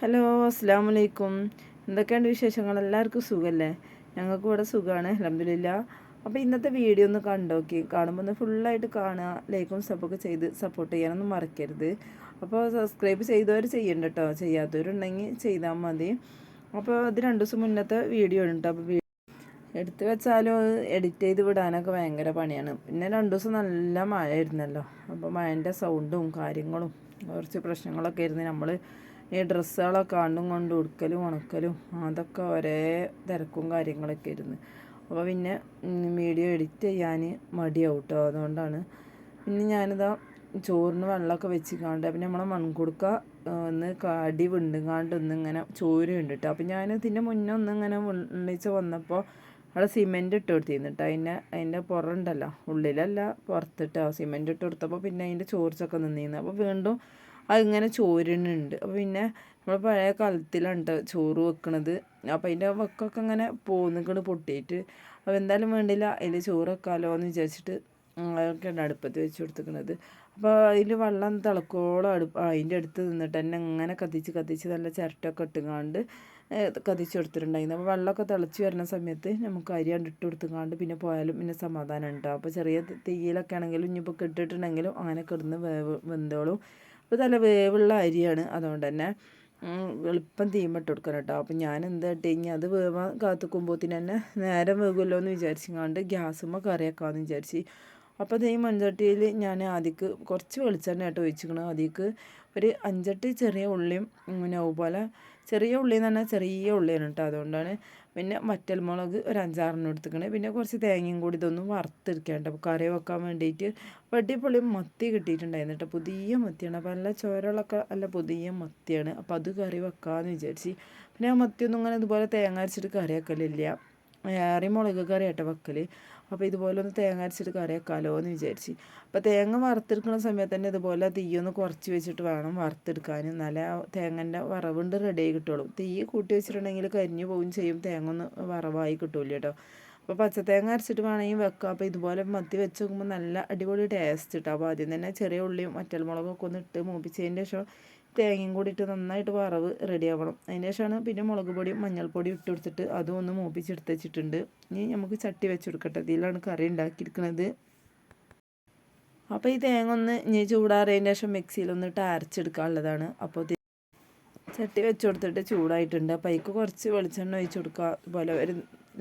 Hello അസ്സാം വലൈക്കും എന്തൊക്കെയുണ്ട് വിശേഷങ്ങൾ? എല്ലാവർക്കും സുഖമല്ലേ ഞങ്ങൾക്ക് ഇവിടെ സുഖമാണ് അലഹമില്ല അപ്പോൾ ഇന്നത്തെ വീഡിയോ ഒന്ന് കണ്ടോക്കി. കാണുമ്പോൾ ഒന്ന് ഫുള്ളായിട്ട് കാണുക ലൈക്കും സബ്ബൊക്കെ ചെയ്ത് സപ്പോർട്ട് ചെയ്യാനൊന്നും മറക്കരുത്. അപ്പോൾ സബ്സ്ക്രൈബ് ചെയ്തവർ ചെയ്യണ്ട കേട്ടോ ചെയ്യാത്തവരുണ്ടെങ്കിൽ ചെയ്താൽ മതി. അപ്പോൾ അത് രണ്ട് ദിവസം മുന്നത്തെ വീഡിയോ ഉണ്ട് അപ്പോൾ എടുത്തു വെച്ചാലും എഡിറ്റ് ചെയ്ത് വിടാനൊക്കെ ഭയങ്കര പണിയാണ്. പിന്നെ രണ്ട് ദിവസം നല്ല മഴ ആയിരുന്നല്ലോ അപ്പോൾ മഴന്റെ സൗണ്ടും കാര്യങ്ങളും കുറച്ച് പ്രശ്നങ്ങളൊക്കെ ആയിരുന്നു. നമ്മൾ ഈ ഡ്രസ്സുകളൊക്കെ ആണ്ടും കൊണ്ട് ഉടുക്കലും ഉണക്കലും അതൊക്കെ ഒരേ തിരക്കും കാര്യങ്ങളൊക്കെ ആയിരുന്നു. അപ്പോൾ പിന്നെ വീഡിയോ എഡിറ്റ് ചെയ്യാൻ മടിയാവും കേട്ടോ അതുകൊണ്ടാണ് പിന്നെ ഞാനിതാ ചോറിന് വെള്ളമൊക്കെ വെച്ച് കാണ്ട് പിന്നെ നമ്മളെ മൺകുടുക്ക ഒന്ന് കടി വിണ്ടുങ്ങാണ്ട് ഒന്നിങ്ങനെ ചോരുണ്ട് കേട്ടോ അപ്പം ഞാൻ ഇതിന്റെ മുന്നേ ഒന്നിങ്ങനെ വിളിച്ച് വന്നപ്പോൾ അവിടെ സിമെന്റ് ഇട്ട് കൊടുത്തിരുന്നു കേട്ടോ അതിന്റെ അതിന്റെ പുറമുണ്ടല്ലോ ഉള്ളിലല്ല പുറത്തിട്ടോ സിമെന്റ് ഇട്ട് കൊടുത്തപ്പോൾ പിന്നെ അതിന്റെ ചോർച്ചൊക്കെ നിന്നിരുന്നു. അപ്പോൾ വീണ്ടും അതിങ്ങനെ ചോരുന്നുണ്ട്. അപ്പോൾ പിന്നെ നമ്മൾ പഴയ കാലത്തിലാണ് ചോറ് വെക്കണത്. അപ്പോൾ അതിന്റെ വക്കൊക്കെ ഇങ്ങനെ പോന്നിക്കണ് പൊട്ടിയിട്ട്. അപ്പോൾ എന്തായാലും വേണ്ടില്ല അതിൽ ചോറ് വെക്കാമല്ലോ എന്ന് വിചാരിച്ചിട്ട് അതൊക്കെയാണ് അടുപ്പത്ത് വെച്ച് കൊടുത്തിരിക്കുന്നത് അപ്പോൾ അതിൽ വെള്ളം തിളക്കോളം അടുപ്പ് അതിന്റെ അടുത്ത് നിന്നിട്ട് തന്നെ ഇങ്ങനെ കത്തിച്ച് കത്തിച്ച് നല്ല ചിരട്ടൊക്കെ ഇട്ടുങ്ങാണ്ട് കത്തിച്ച് കൊടുത്തിട്ടുണ്ടായിരുന്നു. അപ്പോൾ വെള്ളമൊക്കെ തിളച്ച് വരുന്ന സമയത്ത് നമുക്ക് അരി ഇട്ട് കൊടുത്തുങ്ങാണ്ട് പിന്നെ പോയാലും പിന്നെ സമാധാനം ഉണ്ടാവും. അപ്പോൾ ചെറിയ തീയിലൊക്കെ ആണെങ്കിലും ഇനിയിപ്പോൾ കിട്ടിയിട്ടുണ്ടെങ്കിലും അങ്ങനെ കിടന്ന് വെന്തോളും. അപ്പോൾ നല്ല വേവുള്ള അരിയാണ്. അതുകൊണ്ട് തന്നെ എളുപ്പം തീമിട്ട് കൊടുക്കണം കേട്ടോ. അപ്പം ഞാൻ എന്താ ഇട്ട് അത് വേവാൻ കാത്തുക്കുമ്പോഴത്തിന് തന്നെ നേരം വേകുമല്ലോ എന്ന് വിചാരിച്ചിങ്ങാണ്ട് ഗ്യാസുമ്മ കറിയാക്കാമെന്ന് വിചാരിച്ച്. അപ്പോൾ ഈ മൺചട്ടിയിൽ ഞാൻ ആദ്യക്ക് കുറച്ച് വെളിച്ചെണ്ണ ആയിട്ട് ഒഴിച്ചിക്കണം അതിക്ക് ഒരു അഞ്ചെട്ട് ചെറിയ ഉള്ളിയും പിന്നെ അതുപോലെ ചെറിയ ഉള്ളി എന്ന് പറഞ്ഞാൽ ചെറിയ ഉള്ളിയാണ് കേട്ടോ. അതുകൊണ്ടാണ് പിന്നെ വറ്റൽമുളക് ഒരു അഞ്ചാറെണ്ണം എടുത്തിക്കണേ. പിന്നെ കുറച്ച് തേങ്ങയും കൂടി ഇതൊന്നും വറുത്തെടുക്കേണ്ട അപ്പോൾ കറി വെക്കാൻ വേണ്ടിയിട്ട് അടിപൊളി മത്തി കിട്ടിയിട്ടുണ്ടായിരുന്നു കേട്ടോ. പുതിയ മത്തിയാണ്. അപ്പോൾ നല്ല ചോരകളൊക്കെ നല്ല പുതിയ മത്തിയാണ്. അപ്പോൾ അത് കറി വെക്കാമെന്ന് വിചാരിച്ച്. പിന്നെ ആ മത്തിയൊന്നും ഇങ്ങനെ ഇതുപോലെ തേങ്ങ അരച്ചിട്ട് കറി വെക്കലില്ല. ഏറി മുളക് കറി ആട്ടോ വെക്കൽ അപ്പോൾ ഇതുപോലെ ഒന്ന് തേങ്ങ അരച്ചിട്ട് കറിയാക്കാലോ എന്ന് വിചാരിച്ച്. അപ്പോൾ തേങ്ങ വറുത്തെടുക്കുന്ന സമയത്ത് തന്നെ ഇതുപോലെ തീയൊന്ന് കുറച്ച് വെച്ചിട്ട് വേണം വറുത്തെടുക്കാൻ നല്ല തേങ്ങന്റെ വറവുണ്ട് റെഡി ആയി കിട്ടുള്ളൂ. തീ കൂട്ടി വെച്ചിട്ടുണ്ടെങ്കിൽ കരിഞ്ഞു പോവുകയും ചെയ്യും. തേങ്ങ ഒന്ന് വറവായി കിട്ടൂല കേട്ടോ. അപ്പോൾ പച്ചത്തേങ്ങ അരച്ചിട്ട് വേണമെങ്കിൽ വെക്കാം. അപ്പോൾ ഇതുപോലെ മത്തി വെച്ച് നോക്കുമ്പോൾ നല്ല അടിപൊളി ടേസ്റ്റ് കിട്ടും അപ്പോൾ ആദ്യം തന്നെ ചെറിയ ഉള്ളിയും മറ്റൽമുളകൊക്കെ ഒന്ന് ഇട്ട് മൂപ്പിച്ചതിന്റെ ശേഷം തേങ്ങയും കൂടി ഇട്ട് നന്നായിട്ട് വറവ് റെഡി ആവണം. അതിന് ശേഷമാണ് പിന്നെ മുളക് പൊടിയും മഞ്ഞൾപ്പൊടിയും ഇട്ട് കൊടുത്തിട്ട് അതും ഒന്ന് മൂപ്പിച്ചെടുത്ത് വെച്ചിട്ടുണ്ട്. ഇനി നമുക്ക് ചട്ടി വെച്ച് കൊടുക്കട്ടെ. ഇതിലാണ് കറി ഉണ്ടാക്കിയിരിക്കുന്നത് അപ്പോൾ ഈ തേങ്ങ ഒന്ന് ഇനി ചൂടാറിയതിന് ശേഷം മിക്സിയിലൊന്നിട്ട് അരച്ചെടുക്കാനുള്ളതാണ്. അപ്പോൾ ചട്ടി വെച്ച് കൊടുത്തിട്ട് ചൂടായിട്ടുണ്ട്. അപ്പോൾ അതിക്ക് കുറച്ച് വെളിച്ചെണ്ണ ഒഴിച്ച് കൊടുക്കുക. അതുപോലെ ഒരു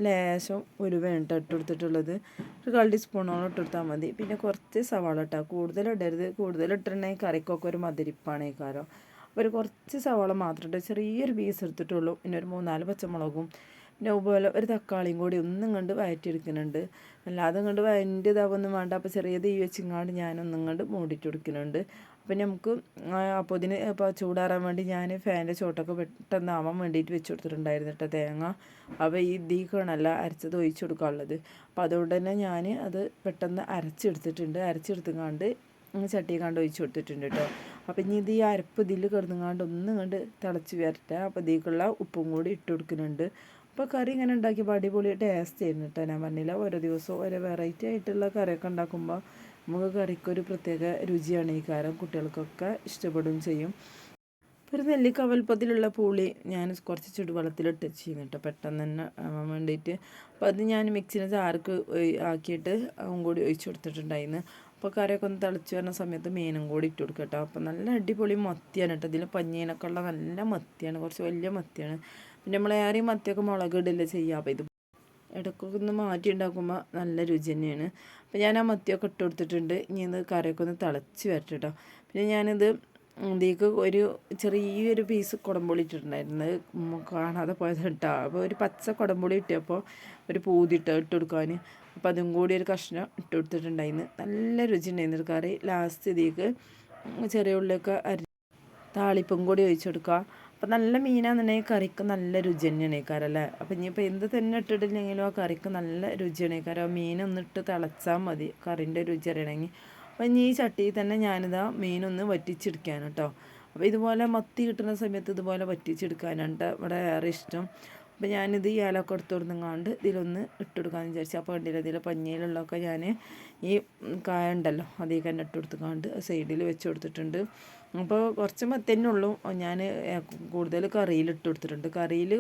ലേശം ഒരു വേണ്ട ഇട്ടെടുത്തിട്ടുള്ളത് ഒരു കാൽ ടീസ്പൂണോളം ഇട്ടെടുത്താൽ മതി. പിന്നെ കുറച്ച് സവാള ഇട്ടാൽ കൂടുതൽ ഇടരുത്. കൂടുതൽ ഇട്ടിട്ടുണ്ടെങ്കിൽ കറിക്കൊക്കെ ഒരു മതിരിപ്പാണ് ഈ കാരം അപ്പോൾ ഒരു കുറച്ച് സവാള മാത്രം ഇട്ട് ചെറിയൊരു പീസ് എടുത്തിട്ടുള്ളൂ. പിന്നെ ഒരു മൂന്നാൽ പച്ചമുളകും. പിന്നെ അതുപോലെ ഒരു തക്കാളിയും കൂടി ഒന്നും കണ്ട് വയറ്റിയെടുക്കുന്നുണ്ട്. അല്ലാതെ കണ്ട് വയന്റെ ഇതാവൊന്നും വേണ്ട. അപ്പോൾ ചെറിയ തീ വെച്ചിങ്ങാണ്ട് ഞാനൊന്നും കണ്ട് മൂടിയിട്ട് കൊടുക്കുന്നുണ്ട്. അപ്പം നമുക്ക് അപ്പോൾ ഇതിന് ഇപ്പോൾ ചൂടാറാൻ വേണ്ടി ഞാൻ ഫാനിന്റെ ചോട്ടൊക്കെ പെട്ടെന്ന് ആവാൻ വേണ്ടിയിട്ട് വെച്ച് കൊടുത്തിട്ടുണ്ടായിരുന്നു കേട്ടോ തേങ്ങ. അപ്പോൾ ഈ ദീക്കാണല്ല അരച്ചത് ഒഴിച്ചു കൊടുക്കാനുള്ളത്. അപ്പോൾ അതുകൊണ്ട് തന്നെ ഞാൻ അത് പെട്ടെന്ന് അരച്ചെടുത്തിട്ടുണ്ട്. അരച്ചെടുത്തുങ്ങാണ്ട് ചട്ടി കണ്ട് ഒഴിച്ചു കൊടുത്തിട്ടുണ്ട് കേട്ടോ അപ്പം ഇനി ഇത് ഈ അരപ്പ് ഇതിൽ കിടന്നുങ്ങാണ്ട് ഒന്നും കണ്ട് തിളച്ച് വരട്ടെ. അപ്പോൾ ഇതിലേക്കുള്ള ഉപ്പും കൂടി ഇട്ട് കൊടുക്കുന്നുണ്ട്. അപ്പോൾ കറി ഇങ്ങനെ ഉണ്ടാക്കിയപ്പോൾ അടിപൊളി ടേസ്റ്റ് ആയിരുന്നു കേട്ടോ ഞാൻ പറഞ്ഞില്ല ഓരോ ദിവസവും ഓരോ വെറൈറ്റി ആയിട്ടുള്ള കറിയൊക്കെ ഉണ്ടാക്കുമ്പോൾ നമുക്ക് കറിക്കൊരു പ്രത്യേക രുചിയാണ് ഈ കാരം. കുട്ടികൾക്കൊക്കെ ഇഷ്ടപ്പെടുകയും ചെയ്യും. ഒരു നെല്ലിക്ക വലുപ്പത്തിലുള്ള പുളി ഞാൻ കുറച്ച് ചുടുവെള്ളത്തിലിട്ട് ചെയ്യുന്നു കേട്ടോ. പെട്ടെന്ന് തന്നെ ആവാൻ വേണ്ടിയിട്ട്. അപ്പോൾ അത് ഞാൻ മിക്സിനെ ചാർക്ക് ആക്കിയിട്ട് അതും കൂടി ഒഴിച്ചു കൊടുത്തിട്ടുണ്ടായിരുന്നു. അപ്പോൾ കറിയൊക്കെ ഒന്ന് തിളച്ച് വരുന്ന സമയത്ത് മീനും കൂടി ഇട്ട് കൊടുക്കുക കേട്ടോ. അപ്പോൾ നല്ല അടിപൊളി മത്തിയാണ് കേട്ടോ. ഇതിൽ പഞ്ഞീനൊക്കെ ഉള്ള നല്ല മത്തിയാണ്. കുറച്ച് വലിയ മത്തിയാണ്. പിന്നെ നമ്മൾ ഏറെ മത്തിയൊക്കെ മുളക് ഇടില്ല ചെയ്യുക അപ്പോൾ ഇത് ഇടയ്ക്കൊക്കെ ഒന്ന് മാറ്റി ഉണ്ടാക്കുമ്പോൾ നല്ല രുചി തന്നെയാണ്. അപ്പോൾ ഞാൻ ആ മത്തിയൊക്കെ ഇട്ട് കൊടുത്തിട്ടുണ്ട്. ഇനി ഇത് കറിയൊക്കെ ഒന്ന് തിളച്ച് വരട്ടെ കേട്ടോ പിന്നെ ഞാനിത് ഇതിലേക്ക് ഒരു ചെറിയൊരു പീസ് കുടംപുളി ഇട്ടിട്ടുണ്ടായിരുന്നത് കാണാതെ പോയത് കേട്ടോ അപ്പോൾ ഒരു പച്ച കുടംപുളി ഇട്ടപ്പോൾ ഒരു പൂതിട്ട് ഇട്ട് കൊടുക്കാൻ അപ്പോൾ അതും കൂടി ഒരു കഷ്ണം ഇട്ട് കൊടുത്തിട്ടുണ്ടായിരുന്നു. നല്ല രുചി ഉണ്ടായിരുന്നു കറി. ലാസ്റ്റ് ഇതിലേക്ക് ചെറിയ ഉള്ളിയൊക്കെ അരി താളിപ്പും കൂടി ഒഴിച്ചു അപ്പം നല്ല മീനാണെന്നുണ്ടെങ്കിൽ കറിക്ക് നല്ല രുചി തന്നെയാണ് കാരല്ലേ അപ്പം ഇനിയിപ്പോൾ എന്ത് തന്നെ ഇട്ടിട്ടില്ലെങ്കിലും ആ കറിക്ക് നല്ല രുചിയാണ് കാരം മീനൊന്നിട്ട് തിളച്ചാൽ മതി കറിന്റെ രുചി അറിയണമെങ്കിൽ. അപ്പം ഇനി ഈ ചട്ടിയിൽ തന്നെ ഞാനിതാ മീനൊന്ന് വറ്റിച്ചെടുക്കാൻ കേട്ടോ അപ്പോൾ ഇതുപോലെ മത്തി കിട്ടുന്ന സമയത്ത് ഇതുപോലെ വറ്റിച്ചെടുക്കാനാണ് ഇവിടെ ഏറെ ഇഷ്ടം. അപ്പോൾ ഞാനിത് ഈ എടുത്ത് കൊടുങ്ങാണ്ട് ഇതിലൊന്ന് ഇട്ടെടുക്കാമെന്ന് വിചാരിച്ചു. അപ്പോൾ കണ്ടില്ല ഇതിൽ പഞ്ഞയിലുള്ളതൊക്കെ ഞാൻ ഈ കായ ഉണ്ടല്ലോ അതേ തന്നെ ഇട്ട് കൊടുത്തുകൊണ്ട് സൈഡിൽ വെച്ച് കൊടുത്തിട്ടുണ്ട്. അപ്പോൾ കുറച്ച് മത്തന്നെ ഉള്ളൂ. ഞാൻ കൂടുതൽ കറിയിൽ ഇട്ട് കൊടുത്തിട്ടുണ്ട്. കറിയിൽ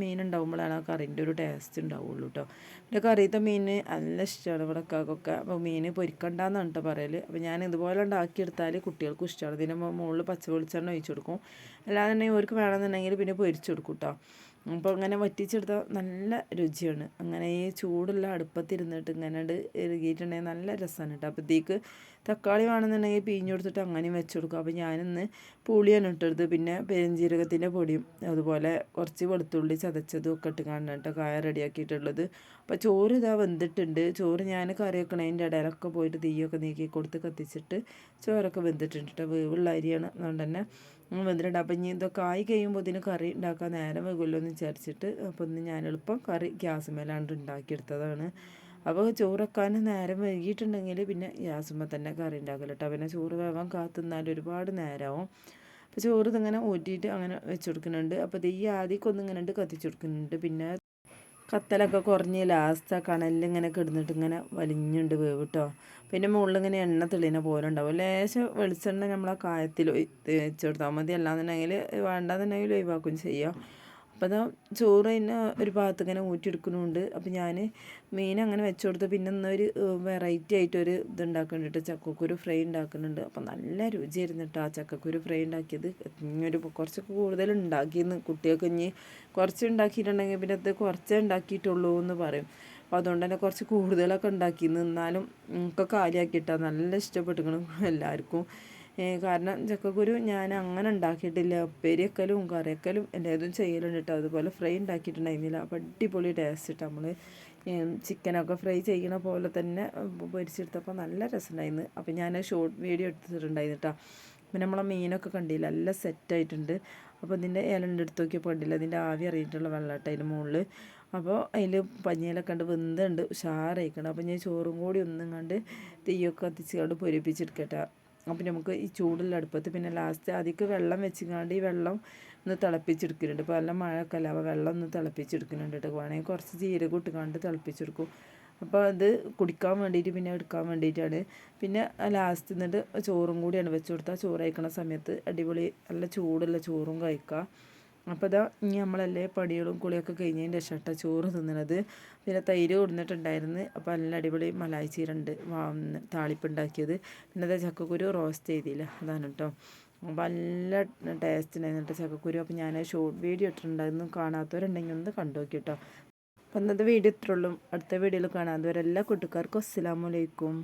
മീൻ ഉണ്ടാകുമ്പോഴാണ് ആ കറീന്റെ ഒരു ടേസ്റ്റ് ഉണ്ടാവുള്ളൂ കേട്ടോ പിന്നെ കറിയത്തെ മീൻ നല്ല ഇഷ്ടമാണ് ഇവിടെ കാക്കൊക്കെ അപ്പോൾ മീൻ പൊരിക്കണ്ടെന്നാണ് കേട്ടോ പറയൽ അപ്പോൾ ഞാൻ ഇതുപോലെ ഉണ്ടാക്കിയെടുത്താൽ കുട്ടികൾക്കും ഇഷ്ടമാണ് ഇതിന്റെ മുകളിൽ പച്ച വെളിച്ചെണ്ണ ഒഴിച്ചു കൊടുക്കും. അല്ലാതെ തന്നെ ഇവർക്ക് വേണമെന്നുണ്ടെങ്കിൽ പിന്നെ പൊരിച്ചു കൊടുക്കും കേട്ടോ അപ്പോൾ അങ്ങനെ വറ്റിച്ചെടുത്താൽ നല്ല രുചിയാണ്. അങ്ങനെ ഈ ചൂടുള്ള അടുപ്പത്തിരുന്നിട്ട് ഇങ്ങനെ ഇറുകിയിട്ടുണ്ടെങ്കിൽ നല്ല രസമാണ് കേട്ടോ അപ്പോഴത്തേക്ക് തക്കാളി വേണമെന്നുണ്ടെങ്കിൽ പിഴിഞ്ഞു കൊടുത്തിട്ട് അങ്ങനെയും വെച്ച് കൊടുക്കും. അപ്പോൾ ഞാനിന്ന് പുളിയാണ് ഇട്ടെടുത്ത് പിന്നെ പെരുംജീരകത്തിന്റെ പൊടിയും അതുപോലെ കുറച്ച് വെളുത്തുള്ളി ചതച്ചതും ഒക്കെ ഇട്ട് കാണണം കേട്ടോ കായ റെഡിയാക്കിയിട്ടുള്ളത്. അപ്പോൾ ചോറ് ഇതാ വെന്തിട്ടുണ്ട്. ചോറ് ഞാൻ കറി വെക്കണതിന്റെ ഇടയിലൊക്കെ പോയിട്ട് തീയൊക്കെ നീക്കി കൊടുത്ത് കത്തിച്ചിട്ട് ചോറൊക്കെ വെന്തിട്ടുണ്ട് കേട്ടോ. വേവുള്ള അരിയാണ്. അതുകൊണ്ട് തന്നെ വെന്തിട്ടുണ്ട്. അപ്പം ഇനി ഇതൊക്കെ ആയി കഴിയുമ്പോൾ ഇതിന് കറി ഉണ്ടാക്കാൻ നേരം വൈകുമല്ലോ എന്ന് വിചാരിച്ചിട്ട് അപ്പോൾ ഇന്ന് ഞാൻ എളുപ്പം കറി ഗ്യാസ് മേലാണ്ട് ഉണ്ടാക്കിയെടുത്തതാണ്. അപ്പോൾ ചോറ് നേരം വൈകിട്ടുണ്ടെങ്കിൽ പിന്നെ ഗ്യാസുമ്പോൾ തന്നെ കറി ഉണ്ടാക്കില്ല കേട്ടോ പിന്നെ ചോറ് വേവാൻ കാത്തുനിന്നാൽ ഒരുപാട് നേരമാവും അപ്പോൾ ചോറ് ഇതിങ്ങനെ ഊറ്റിയിട്ട് അങ്ങനെ വെച്ച് കൊടുക്കുന്നുണ്ട് അപ്പോൾ ഈ ആദ്യമൊക്കെ ഒന്ന് ഉണ്ട് കത്തിച്ച് കൊടുക്കുന്നുണ്ട് പിന്നെ കത്തലൊക്കെ കുറഞ്ഞ് ലാസ്റ്റ് ആ കണലിൽ ഇങ്ങനെ കിടന്നിട്ട് ഇങ്ങനെ വലിഞ്ഞുണ്ട് വേവ് കേട്ടോ പിന്നെ മുകളിൽ ഇങ്ങനെ എണ്ണ തെളിയുന്ന പോലെ ഉണ്ടാവും. ലേശം വെളിച്ചെണ്ണ നമ്മൾ ആ കായത്തിൽ വെച്ച് കൊടുത്താൽ മതി. അല്ലാന്നുണ്ടെങ്കിൽ വേണ്ടാന്നുണ്ടെങ്കിൽ ഒഴിവാക്കും ചെയ്യാം. അപ്പോൾ അതാ ചോറ് തന്നെ ഒരു ഭാഗത്ത് ഇങ്ങനെ ഊറ്റിയെടുക്കുന്നുണ്ട്. അപ്പോൾ ഞാൻ മീൻ അങ്ങനെ വെച്ച് കൊടുത്ത് പിന്നെ ഇന്നൊരു വെറൈറ്റി ആയിട്ടൊരു ഇത് ഉണ്ടാക്കുന്നുണ്ട് ചക്കക്കുരു ഫ്രൈ ഉണ്ടാക്കുന്നുണ്ട് അപ്പോൾ നല്ല രുചിയായിരുന്നു കേട്ടോ ആ ചക്കക്കുരു ഫ്രൈ ഉണ്ടാക്കിയത്. ഒരു കുറച്ച് കൂടുതൽ ഉണ്ടാക്കിയെന്ന് കുട്ടികൾക്ക് ഇനി കുറച്ച് ഉണ്ടാക്കിയിട്ടുണ്ടെങ്കിൽ പിന്നെ അത് കുറച്ചേ ഉണ്ടാക്കിയിട്ടുള്ളൂ എന്ന് പറയും. അപ്പോൾ അതുകൊണ്ട് തന്നെ കുറച്ച് കൂടുതലൊക്കെ ഉണ്ടാക്കി നിന്നാലും ഒക്കെ കാലിയാക്കിയിട്ടാണ് നല്ല ഇഷ്ടപ്പെട്ടിരിക്കണം എല്ലാവർക്കും. കാരണം ചക്കക്കുരു ഞാൻ അങ്ങനെ ഉണ്ടാക്കിയിട്ടില്ല. ഉപ്പേരിയക്കലും കറിയക്കലും എല്ലാതും ചെയ്യലുണ്ട് കേട്ടോ. അതുപോലെ ഫ്രൈ ഉണ്ടാക്കിയിട്ടുണ്ടായിരുന്നില്ല. അപ്പോൾ അടിപൊളി ടേസ്റ്റ് ഇട്ട് നമ്മൾ ചിക്കനൊക്കെ ഫ്രൈ ചെയ്യണ പോലെ തന്നെ പൊരിച്ചെടുത്തപ്പോൾ നല്ല രസമുണ്ടായിരുന്നു അപ്പോൾ ഞാൻ ഷോർട്ട് വീഡിയോ എടുത്തിട്ടുണ്ടായിരുന്നു കേട്ടോ പിന്നെ നമ്മളെ മീനൊക്കെ കണ്ടില്ല നല്ല സെറ്റായിട്ടുണ്ട് അപ്പോൾ ഇതിന്റെ ഇലണ്ട് എടുത്ത് നോക്കിയപ്പോൾ കണ്ടില്ല അതിന്റെ ആവി അറിയിട്ടുള്ള വെള്ളാട്ട അതിന്റെ മുകളിൽ അപ്പോൾ അതിൽ പഞ്ഞിയിലൊക്കെ കണ്ട് വെന്തുണ്ട് ഉഷാറായിക്കണം. അപ്പോൾ ഞാൻ ചോറും കൂടി ഒന്നും കണ്ട് തീയൊക്കെ കത്തിച്ച് കണ്ട് പൊരിപ്പിച്ചെടുക്കട്ടെ. അപ്പം നമുക്ക് ഈ ചൂടുള്ള അടുപ്പത്ത് പിന്നെ ലാസ്റ്റ് അതിക്ക് വെള്ളം വെച്ചിങ്ങാണ്ട് ഈ വെള്ളം ഒന്ന് തിളപ്പിച്ചെടുക്കുന്നുണ്ട് ഇപ്പോൾ നല്ല മഴയൊക്കെ അല്ല? അപ്പോൾ വെള്ളം ഒന്ന് തിളപ്പിച്ചെടുക്കുന്നുണ്ട് കേട്ടോ. വേണമെങ്കിൽ കുറച്ച് ജീരകം ഇട്ടുകൊണ്ട് തിളപ്പിച്ചെടുക്കും. അപ്പോൾ അത് കുടിക്കാൻ വേണ്ടിയിട്ട് പിന്നെ എടുക്കാൻ വേണ്ടിയിട്ടാണ്. പിന്നെ ലാസ്റ്റ് എന്നിട്ട് ചോറും കൂടിയാണ് വെച്ച് കൊടുത്താൽ ചോറ് കഴിക്കണ സമയത്ത് അടിപൊളി നല്ല ചൂടുള്ള ചോറും കഴിക്കുക. അപ്പോൾ ഇതാ ഇനി നമ്മളല്ലേ പടികളും കുളിയൊക്കെ കഴിഞ്ഞതിന്റെ ശേഷം ചോറ് തിന്നണത്. പിന്നെ തൈര് കൊടുത്തിട്ടുണ്ടായിരുന്നു അപ്പോൾ നല്ല അടിപൊളി മലായി ചീരണ്ട് താളിപ്പുണ്ടാക്കിയത്. പിന്നെ അത് ചക്കക്കുരു റോസ്റ്റ് ചെയ്തില്ല അതാണ് കേട്ടോ അപ്പോൾ നല്ല ടേസ്റ്റ് ഉണ്ടായിരുന്നു കേട്ടോ ചക്കക്കുരു. അപ്പോൾ ഞാൻ ഷോർട്ട് വീഡിയോ ഇട്ടിട്ടുണ്ടായിരുന്നു. കാണാത്തവരുണ്ടെങ്കിൽ ഒന്ന് കണ്ടു നോക്കി കേട്ടോ അപ്പോൾ ഇന്നത്തെ വീഡിയോ ഇത്രയുള്ളൂ. അടുത്ത വീഡിയോയിൽ കാണാത്തവരെല്ലാ കൂട്ടുകാർക്കും അസ്സാമലൈക്കും